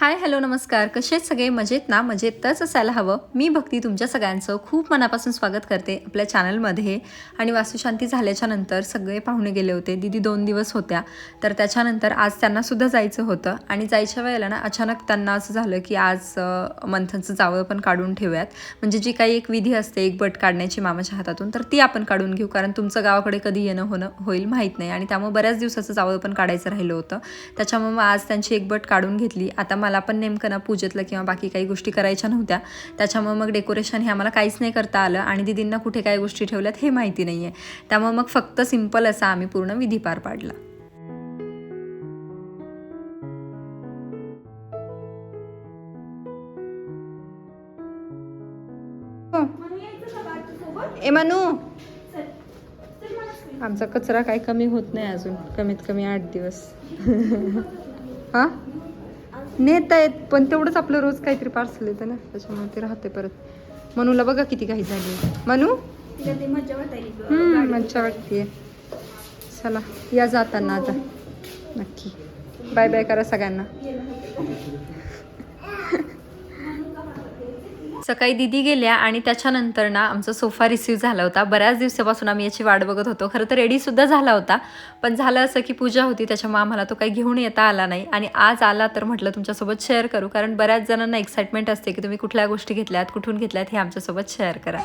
Hi hello नमस्कार. कसे सगळे? मजेत ना? मजेतच असायला हवं. मी भक्ती तुमच्या सगळ्यांचं खूप मनापासून स्वागत करते आपल्या चॅनलमध्ये. आणि वास्तुशांती झाल्याच्यानंतर सगळे पाहुणे गेले होते. दिदी दोन दिवस होत्या. तर त्याच्यानंतर आज त्यांनासुद्धा जायचं होतं. आणि जायच्या वेळेला ना अचानक त्यांना असं झालं की आज मंथनचं जावळ पण काढून ठेवूयात. म्हणजे जी काही एक विधी असते एक बट काढण्याची मामाच्या हातातून तर ती आपण काढून घेऊ. कारण तुमचं गावाकडे कधी येणं होणं होईल माहीत नाही. आणि त्यामुळे बऱ्याच दिवसाचं जावळ पण काढायचं राहिलं होतं. त्याच्यामुळे मग आज त्यांची एक बट काढून घेतली. आता मला पण नेमकं ना पूजेतलं किंवा बाकी काही गोष्टी करायच्या नव्हत्या. त्याच्यामुळे मग डेकोरेशन हे आम्हाला काहीच नाही करता आलं आणि दिदींना कुठे काय गोष्टी ठेवल्यात हे माहिती नाही आहे त्यामुळे मग फक्त सिंपल असा आम्ही पूर्ण विधी पार पाडला. ए मनू. आमचा कचरा काही कमी होत नाही अजून. कमीत कमी आठ दिवस. हा? नेत आहेत पण तेवढंच आपलं रोज काहीतरी पार्सल येतं ना. त्याच्यामुळे ते राहते परत. मनूला बघा किती काही झाली मनू? मज्जा वाटते चला या जाताना आता. नक्की. बाय बाय करा सगळ्यांना. सकाळी दिदी गेल्या आणि त्याच्यानंतर ना आमचा सोफा रिसीव्ह झाला होता. बऱ्याच दिवसापासून आम्ही याची वाट बघत होतो. खरं तर रेडीसुद्धा झाला होता. पण झालं असं की पूजा होती त्याच्यामुळे आम्हाला तो काही घेऊन येता आला नाही. आणि आज आला तर म्हटलं तुमच्यासोबत शेअर करू. कारण बऱ्याच जणांना एक्साइटमेंट असते की तुम्ही कुठल्या गोष्टी घेतल्यात कुठून घेतल्यात हे आमच्यासोबत शेअर करा.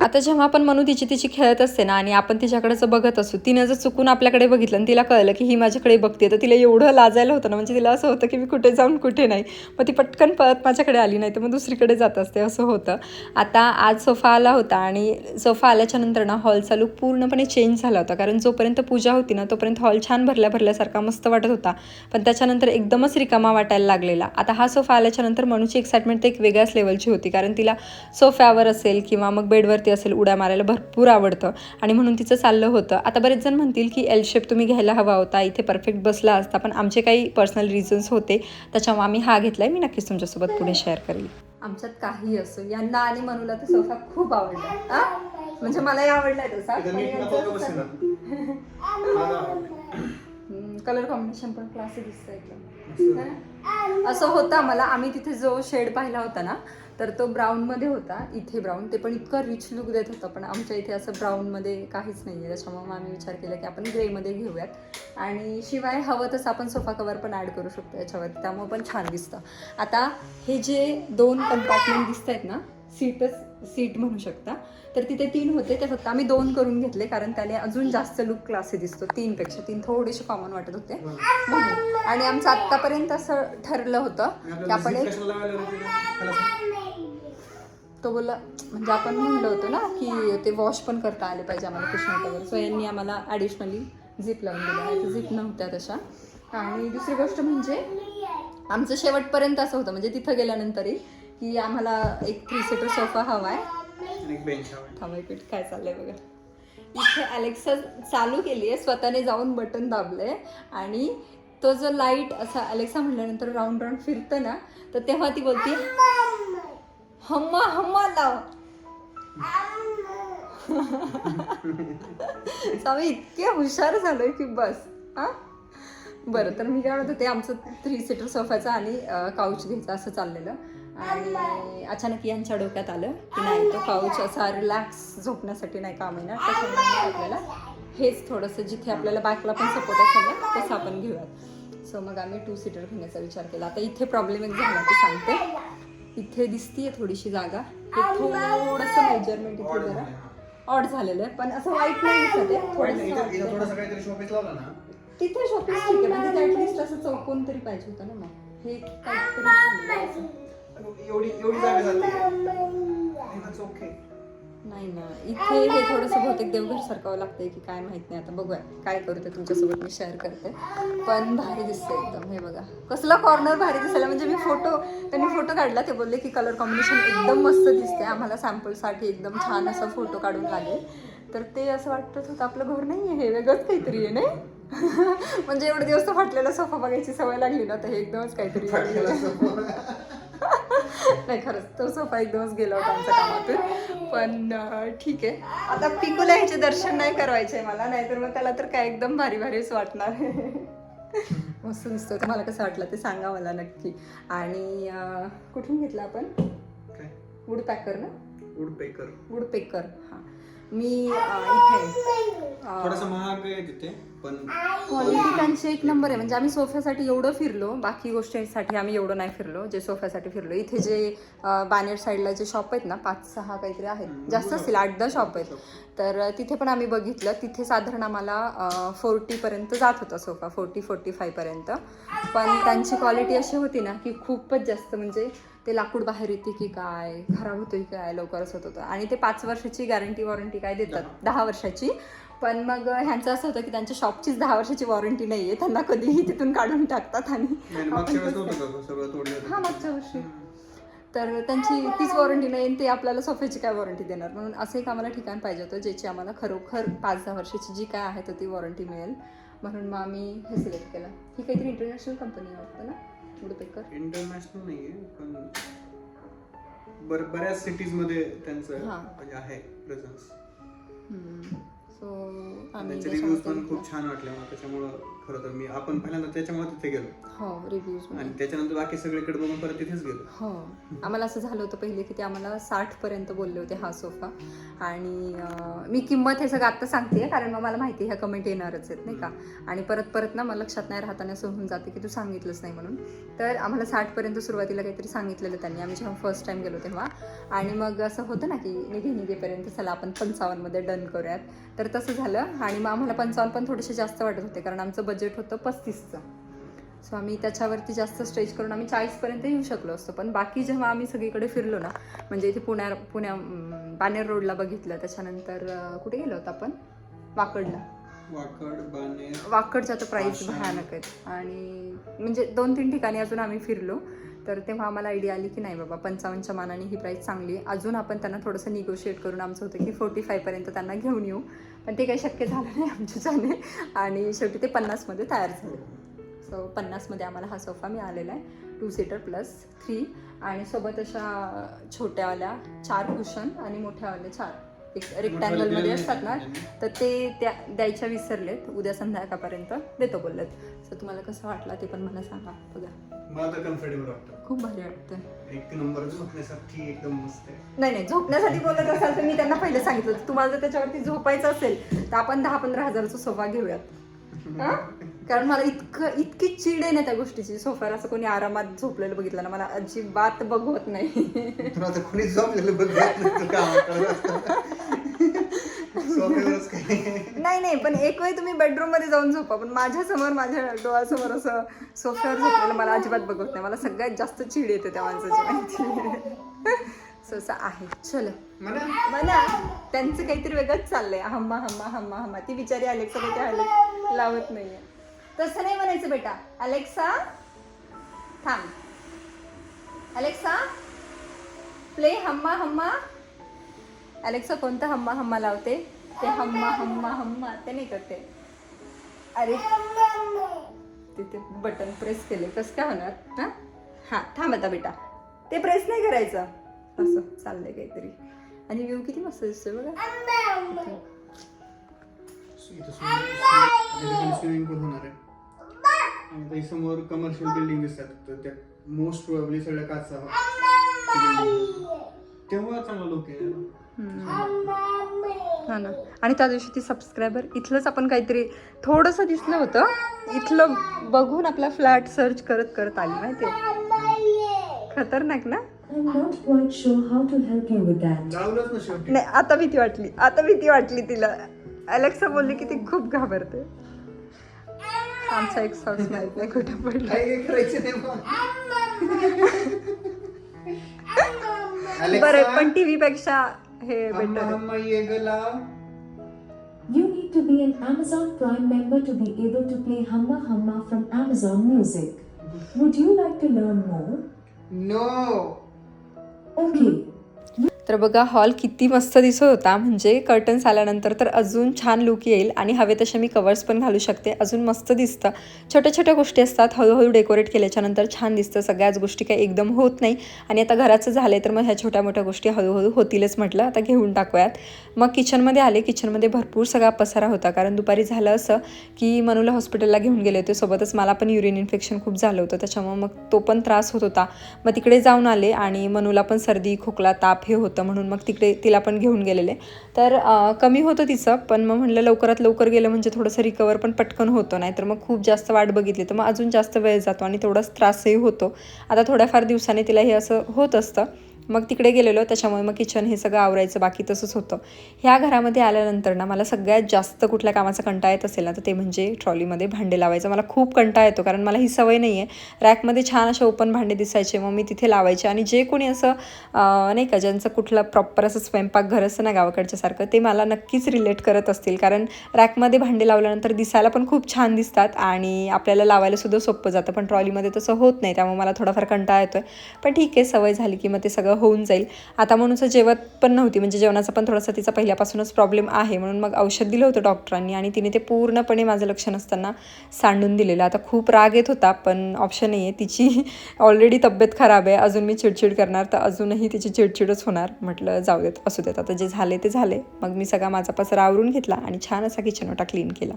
आता जेव्हा आपण म्हणू तिची तिची खेळत असते ना आणि आपण तिच्याकडेच बघत असू तिनं जर चुकून आपल्याकडे बघितलं आणि तिला कळलं की ही माझ्याकडे बघते तर तिला एवढं लाजायला होतं ना म्हणजे तिला असं होतं की मी कुठे जाऊन कुठे नाही. मग ती पटकन पळत माझ्याकडे आली नाही तर मग दुसरीकडे जात असते असं होतं. आता आज सोफा आला होता आणि सोफा आल्याच्यानंतर ना हॉलचा लुक पूर्णपणे चेंज झाला होता कारण जोपर्यंत पूजा होती ना तोपर्यंत हॉल छान भरल्या भरल्यासारखा मस्त वाटत होता. पण त्याच्यानंतर एकदमच रिकामा वाटायला लागलेला. आता हा सोफा आल्याच्यानंतर मनूची एक्साइटमेंट तर एक वेगळ्याच लेवलची होती कारण तिला सोफ्यावर असेल किंवा मग बेडवरती असेल उड्या मारायला भरपूर आवडतं. आणि म्हणून तिचं चाललं होतं. आता बरेच जण म्हणतील की एल शेप तुम्ही घ्यायला हवा होता इथे परफेक्ट बसला असता. पण आमचे काही पर्सनल रिझन्स होते. त्याच्यामुळे आम्ही हा घेतलाय. मी नक्कीच तुमच्यासोबत पुढे शेअर करेल. आमच्यात काही असो. यांना आणि मनूला तर सोफा खूप आवडला? म्हणजे मलाही आवडलाय तसा असं- कलर कॉम्बिनेशन पण क्लासी दिसतं एकदम. असं होतं मला. आम्ही तिथे जो शेड पाहिला होता ना तर तो ब्राऊनमध्ये होता. इथे ब्राऊन ते पण इतकं रिच लुक देत होतं पण आमच्या इथे असं ब्राऊनमध्ये काहीच नाही आहे त्याच्यामुळे मग आम्ही विचार केला की आपण ग्रेमध्ये घेऊयात. आणि शिवाय हवं तसं आपण सोफा कवर पण ॲड करू शकतो याच्यावरती. त्यामुळे पण छान दिसतं. आता हे जे दोन कंपार्टमेंट दिसत आहेत ना सीटच सीट म्हणू शकता. तर तिथे तीन होते ते फक्त आम्ही दोन करून घेतले कारण त्याने अजून जास्त लुक क्लासी दिसतो तीनपेक्षा. तीन थोडेसे कॉमन वाटत होते. म्हणून. आणि आमचं आत्तापर्यंत असं ठरलं होतं की आपण एक तो बोलला म्हणजे आपण म्हणलं होतं ना की ते वॉश पण करता आले पाहिजे आम्हाला कुशन कवर सो यांनी आम्हाला ॲडिशनली झिप लावून आहेत झिप नव्हत्या तशा. आणि दुसरी गोष्ट म्हणजे आमचं शेवटपर्यंत असं होतं. म्हणजे तिथं गेल्यानंतरही की आम्हाला एक थ्री सीटर सोफा हवा आहे एक बेंच हवा थांबाय पीठ काय चाललंय बघा. इथे अलेक्सा चालू केली आहे स्वतःने जाऊन बटन दाबलंय आणि तो जो लाइट असा अलेक्सा म्हटल्यानंतर राऊंड राऊंड फिरतं ना तर तेव्हा ती बोलते हम्मा हम्मा लाव आम्ही इतके हुशार झालोय की बस हा? बरं तर मी काय म्हणत होते आमचं थ्री सीटर सोफ्याचं आणि काउच घ्यायचं असं चाललेलं. आणि अचानक यांच्या डोक्यात आलं की नाही तो काउच असा रिलॅक्स झोपण्यासाठी नाही काम येणार. त्याच्यामुळे आपल्याला हेच थोडंसं जिथे आपल्याला बॅकला पण सपोर्ट असेल ना तसं आपण घेऊयात. सो मग आम्ही टू सीटर घेण्याचा विचार केला. आता इथे प्रॉब्लेम एक झाला ते सांगते. इथे दिसतीये थोडीशी जागा. हे थोडंसं मेजरमेंट इथे जरा ऑड झालेलं आहे. पण असं वाईट नाही दिसत आहे. तिथे शॉपिंग ठीक आहे. तिथे ऍटलीस्ट असं चौकोन तरी पाहिजे होतं ना मग. हे एवढी एवढी जागा जाते ओके नाही ना इथे हे थोडंसं बहुतेक देवघर सारखावं लागतंय की काय माहीत नाही. आता बघूया काय करू ते तुमच्यासोबत मी शेअर करते. पण भारी दिसतंय एकदम हे बघा. कसला कॉर्नर भारी दिसायला म्हणजे मी फोटो त्यांनी फोटो काढला ते बोलले की कलर कॉम्बिनेशन एकदम मस्त दिसते आम्हाला सॅम्पलसाठी एकदम छान असा फोटो काढून लागेल. तर ते असं वाटत होतं आपलं घर नाही आहे हे वेगळंच काहीतरी आहे नाही? म्हणजे एवढे दिवस तर फाटलेला सोफा बघायची सवय लागली ना तर हे एकदमच काहीतरी. नाही खरंच. तो सोफा एकदमच गेला होता आमच्या कामातून. पण ठीक आहे. आता पिकूला ह्याचे दर्शन नाही करायचे मला नाहीतर मग त्याला तर काय एकदम भारी भारीच वाटणार. मस्त दिसतो तुम्हाला कसं वाटलं ते सांगा मला नक्की. आणि कुठून घेतलं आपण? वूड पॅकर ना? वुड पेकर वूड पेकर हां. मी इथे. थोडासा महाग आहे तिथे पण क्वालिटी त्यांची एक नंबर आहे. म्हणजे आम्ही सोफ्यासाठी एवढं फिरलो बाकी गोष्टींसाठी आम्ही एवढं नाही फिरलो जे सोफ्यासाठी फिरलो. इथे जे बानेर साईडला जे शॉप आहेत ना पाच सहा काहीतरी आहेत. जास्त असतील आठ दहा शॉप आहेत. तर तिथे पण आम्ही बघितलं. तिथे साधारण आम्हाला फोर्टीपर्यंत जात होता सोफा. फोर्टी फोर्टी फायपर्यंत पण त्यांची क्वालिटी अशी होती ना की खूपच जास्त म्हणजे ते लाकूड बाहेर येते की काय खराब होतं की काय लवकरच होत होतं. आणि ते पाच वर्षाची गॅरंटी वॉरंटी काय देतात? दहा वर्षाची. पण मग ह्यांचं असं होतं की त्यांच्या शॉपचीच दहा वर्षाची वॉरंटी नाही आहे त्यांना कधीही तिथून काढून टाकतात आणि? हा मागच्या वर्षी. तर त्यांची तीच वॉरंटी नाही ते आपल्याला सोफ्याची काय वॉरंटी देणार? म्हणून असं एक आम्हाला ठिकाण पाहिजे होतं ज्याची आम्हाला खरोखर पाच दहा वर्षाची जी काय आहे तर ती वॉरंटी मिळेल. म्हणून मग आम्ही हे सिलेक्ट केलं. ही काहीतरी इंटरनॅशनल कंपनी वाटतं ना? वुडपेकर इंटरनॅशनल नाहीये पण बर बऱ्याच सिटीजमध्ये त्यांचं हा. म्हणजे आहे प्रेझन्स सो आम्ही त्यांचे रिव्ह्यूज पण त्याच्यामध्ये खूप छान वाटले मला त्याच्यामुळं खरं तर मी आपण पहिल्यांदा त्याच्यामुळे तिथे गेलो. हो रिव्ह्यूज आणि त्याच्यानंतर बाकी सगळीकडे बघून परत तिथेच गेलो. हो आम्हाला असं झालं होतं पहिले की ते आम्हाला साठपर्यंत बोलले होते हा सोफा. आणि अं, मी किंमत हे सगळं आत्ता सांगते कारण मग मला माहिती आहे ह्या कमेंट येणारच आहेत नाही का? आणि परत परत ना मला लक्षात नाही राहताना असं होऊन जाते की तू सांगितलंच नाही म्हणून. तर आम्हाला साठपर्यंत सुरुवातीला काहीतरी सांगितलेलं त्यांनी. आम्ही जेव्हा फर्स्ट टाइम गेलो तेव्हा. आणि मग असं होतं ना की निघे निघेपर्यंत चला आपण पंचावन्नमध्ये डन करूयात. तर तसं झालं. आणि मग आम्हाला पंचावन्न पण थोडेसे जास्त वाटत होते कारण आमचं बजेट होतं पस्तीसचं. सो आम्ही त्याच्यावरती जास्त स्ट्रेच करून आम्ही चाळीसपर्यंत येऊ शकलो असतो. पण बाकी जेव्हा आम्ही सगळीकडे फिरलो ना म्हणजे इथे पुण्या पुण्या बानेर रोडला बघितलं त्याच्यानंतर कुठे गेलो होतो आपण? वाकडला. वाकड बानेर वाकडच्या तर प्राईस. भयानक आहेत आणि म्हणजे दोन तीन ठिकाणी अजून आम्ही फिरलो. तर तेव्हा आम्हाला आयडिया आली की नाही बाबा पंचावन्नच्या मानाने ही प्राईस चांगली आहे. अजून आपण त्यांना थोडंसं निगोशिएट करून आमचं होतं की फोर्टी फायपर्यंत त्यांना घेऊन येऊ. पण ते काही शक्य झालं नाही आमच्याच्याने आणि शेवटी ते पन्नासमध्ये तयार झाले. सो पन्नासमध्ये आम्हाला हा सोफा मिळालेला आहे. टू सीटर प्लस थ्री आणि सोबत अशा छोट्यावाल्या चार कुशन आणि मोठ्यावाल्या चार. एक रेक्टँगलमध्ये असतात ना तर ते त्या द्यायच्या विसरलेत उद्या संध्याकाळपर्यंत देतो बोललेत. सो तुम्हाला कसं वाटलं ते पण मला सांगा बघा. मला तर कम्फर्टेबल वाटतं. खूप भारी वाटतं. एक नंबर झोपण्यासाठी एकदम मस्त आहे. नाही नाही झोपण्यासाठी बोलत असाल तर मी त्यांना पहिले सांगितलं. होतं, तुम्हाला जर त्याच्यावरती झोपायचं असेल तर आपण दहा पंधरा हजाराचा सोफा घेऊयात. हा? कारण मला इतकं इतकी चिड आहे ना त्या गोष्टीची. सोफ्यावर असं कोणी आरामात झोपलेलं बघितलं ना मला अजिबात बघवत नाही. तुला आता कोणी झोपलेलं बघ सोफ्यावरच काय नाही. नाही पण एक वेळ तुम्ही बेडरूममध्ये जाऊन झोपा. पण माझ्यासमोर माझ्या डोळ्यासमोर असं सोफ्यावर झोपलेलं मला अजिबात बघवत नाही. मला सगळ्यात जास्त चिड येते त्या माणसाची माहिती. असं आहे. चलो. मला त्यांचं काहीतरी वेगळंच चाललंय. हम्मा हम्मा हम्मा हम्मा. ती बिचारी अलेक्सा काही अलेक्स लावत नाहीये. तसं नाही म्हणायचं बेटा. अलेक्सा थांब. Alexa play Humma Humma. Alexa कोणता हम्मा हम्मा लावते? ते हम्मा हम्मा हम्मा ते नाही करते. अरे. तिथे बटन प्रेस केले कसं काय होणार? हा? हा थांब आता बेटा. ते प्रेस नाही करायचं. असं चाललंय काहीतरी. आणि व्ह्यू किती मस्त दिसतोय बघा. इथं स्विमिंग पूल होणार आहे? आणि काही समोर कमर्शियल बिल्डिंग दिसतात. तर त्या मोस्ट प्रोबेबली सगळ्या काचा तेव्हा चांगला लोक आहे. हा ना. आणि त्या दिवशी ती सबस्क्रायबर इथलंच आपण काहीतरी थोडंसं दिसलं होतं. इथलं बघून आपला फ्लॅट सर्च करत करत आली माहितीये खतरनाक ना? नाही आता भीती वाटली. आता भीती वाटली तिला. अलेक्सा बोलली की ती खूप घाबरते आमचा एक सॉक्स माहित नाही कुठं पडला काय काय करायचं नाही मग बरं पण टीव्ही पेक्षा हे अम्मा बेटर आहे अम्मा ये गला You need to be an Amazon Prime member to be able to play Humma Humma from Amazon Music. Would you like to learn more? No Okay. तर बघा हॉल किती मस्त दिसत होता. म्हणजे कर्टन्स आल्यानंतर तर अजून छान लुक येईल आणि हवे तसे मी कवर्स पण घालू शकते. अजून मस्त दिसतं. छोट्या छोट्या गोष्टी असतात. हळूहळू डेकोरेट केल्याच्यानंतर छान दिसतं. सगळ्याच गोष्टी काही एकदम होत नाही. आणि आता घराचं झालं तर मग ह्या छोट्या मोठ्या गोष्टी हळूहळू होतीलच म्हटलं. आता घेऊन टाकूयात. मग किचनमध्ये आले. किचनमध्ये भरपूर सगळा पसारा होता. कारण दुपारी झालं असं की मनूला हॉस्पिटलला घेऊन गेले होते. सोबतच मला पण युरिन इन्फेक्शन खूप झालं होतं. त्याच्यामुळे मग तो पण त्रास होत होता. मग तिकडे जाऊन आले आणि मनूला पण सर्दी खोकला ताप हे होतं होतं म्हणून मग तिकडे तिला पण घेऊन गेलेले. तर कमी होतं तिचं पण मग म्हणलं लवकरात लवकर गेलं म्हणजे थोडंसं रिकवर पण पटकन होतं नाही तर मग खूप जास्त वाट बघितली. तर मग अजून जास्त वेळ जातो आणि तेवढाच त्रासही होतो. आता थोड्याफार दिवसाने तिला हे असं होत असतं. मग तिकडे गेलेलो त्याच्यामुळे मग किचन हे सगळं आवरायचं बाकी तसंच होतं. ह्या घरामध्ये आल्यानंतर ना मला सगळ्यात जास्त कुठल्या कामाचा कंटाळा येत असेल ना तर ते म्हणजे ट्रॉलीमध्ये भांडे लावायचं. मला खूप कंटाळा येतो कारण मला ही सवय नाही आहे रॅकमध्ये छान असे ओपन भांडे दिसायचे मग मी तिथे लावायचे. आणि जे कोणी असं नाही का ज्यांचं कुठलं प्रॉपर असं स्वयंपाकघर असं ना गावाकडच्यासारखं ते मला नक्कीच रिलेट करत असतील. कारण रॅकमध्ये भांडे लावल्यानंतर दिसायला पण खूप छान दिसतात आणि आपल्याला लावायला सुद्धा सोपं जातं. पण ट्रॉलीमध्ये तसं होत नाही त्यामुळे मला थोडाफार कंटाळा येतोय. पण ठीक आहे सवय झाली की मग ते सगळं होऊन जाईल. आता म्हणून जेवत पण नव्हती. म्हणजे जेवणाचा पण थोडासा तिचा पहिल्यापासूनच प्रॉब्लेम आहे. म्हणून मग औषध दिलं होतं डॉक्टरांनी आणि तिने ते पूर्णपणे माझं लक्ष नसताना सांडून दिलेलं. आता खूप राग येत होता पण ऑप्शन नाही आहे तिची ऑलरेडी तब्येत खराब आहे. अजून मी चिडचिड करणार तर अजूनही तिची चिडचिडच होणार. म्हटलं जाऊ देत असू देत. आता जे झाले ते झाले. मग मी सगळा माझा पसरा आवरून घेतला आणि छान असा किचन ओटा क्लीन केला.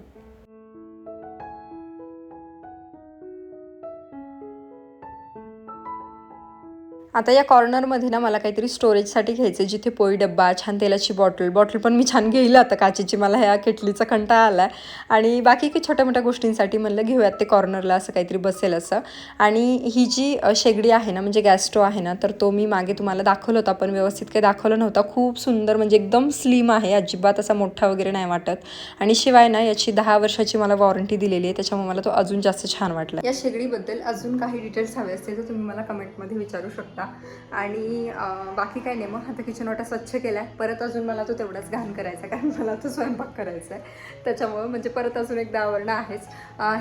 आता या कॉर्नरमध्ये ना मला काहीतरी स्टोरेजसाठी घ्यायचं आहे, जिथे पोळी डब्बा छान तेलाची बॉटल बॉटल पण मी छान घेईल आता काचेची मला ह्या केटलीचा कंटाळा आला आहे आणि बाकी काही छोट्या मोठ्या गोष्टींसाठी म्हणलं घेऊयात ते कॉर्नरला असं काहीतरी बसेल असं. आणि ही जी शेगडी आहे ना म्हणजे गॅस आहे ना तर तो मी मागे तुम्हाला दाखवला होता पण व्यवस्थित काही दाखवलं नव्हता. खूप सुंदर म्हणजे एकदम स्लिम आहे अजिबात असा मोठा वगैरे नाही वाटत. आणि शिवाय ना याची दहा वर्षाची मला वॉरंटी दिलेली आहे त्याच्यामुळे मला तो अजून जास्त छान वाटला. या शेगडीबद्दल अजून काही डिटेल्स हवे असतील तर तुम्ही मला कमेंटमध्ये विचारू शकता. आणि बाकी काही नाही. मग आता किचन वाटा स्वच्छ केला आहे परत अजून मला तो तेवढाच घाण करायचा आहे. कारण मला तो स्वयंपाक करायचा आहे. त्याच्यामुळं म्हणजे परत अजून एकदा आवरणं आहेच.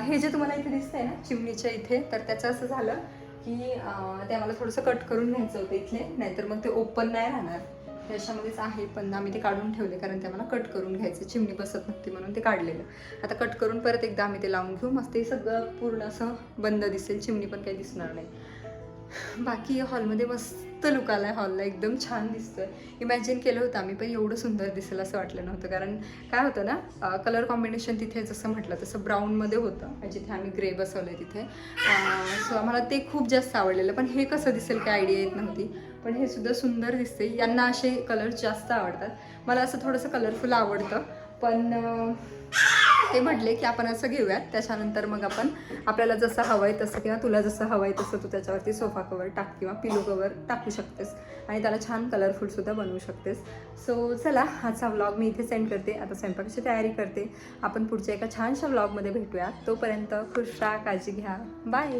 हे जे तुम्हाला इथे दिसतंय ना चिमणीच्या इथे तर त्याचं असं झालं की ते आम्हाला थोडंसं कट करून घ्यायचं होतं इथले. नाहीतर मग ते ओपन नाही राहणार. त्याच्यामध्येच आहे पण आम्ही ते काढून ठेवले. कारण ते आम्हाला कट करून घ्यायचं. चिमणी बसत नव्हती म्हणून ते काढलेलं. आता कट करून परत एकदा आम्ही ते लावून घेऊ. मस्त ते सगळं पूर्ण असं बंद दिसेल. चिमणी पण काही दिसणार नाही. बाकी हॉलमध्ये मस्त लुक आला आहे हॉलला एकदम छान दिसतोय. इमॅजिन केलं होतं आम्ही पण एवढं सुंदर दिसेल असं वाटलं नव्हतं. कारण काय होतं ना कलर कॉम्बिनेशन तिथे जसं म्हटलं तसं ब्राऊनमध्ये होतं. जिथे आम्ही ग्रे बसवलं आहे तिथे सो आम्हाला ते खूप जास्त आवडलेलं. पण हे कसं दिसेल काय आयडिया येत नव्हती. पण हे सुद्धा सुंदर दिसते यांना असे कलर जास्त आवडतात. मला असं थोडंसं कलरफुल आवडतं. पण ते म्हटले की आपण असं घेऊयात. त्याच्यानंतर मग आपण आपल्याला जसं हवं आहे तसं किंवा तुला जसं हवं आहे तसं तू त्याच्यावरती सोफा कवर टाक किंवा पिलो कवर टाकू शकतेस. आणि त्याला छान कलरफुलसुद्धा बनवू शकतेस. सो चला आजचा व्लॉग मी इथे सेंड करते. आता स्वयंपाकाची तयारी करते. आपण पुढच्या एका छानशा व्लॉगमध्ये भेटूया. तोपर्यंत खुश राहा काळजी घ्या. बाय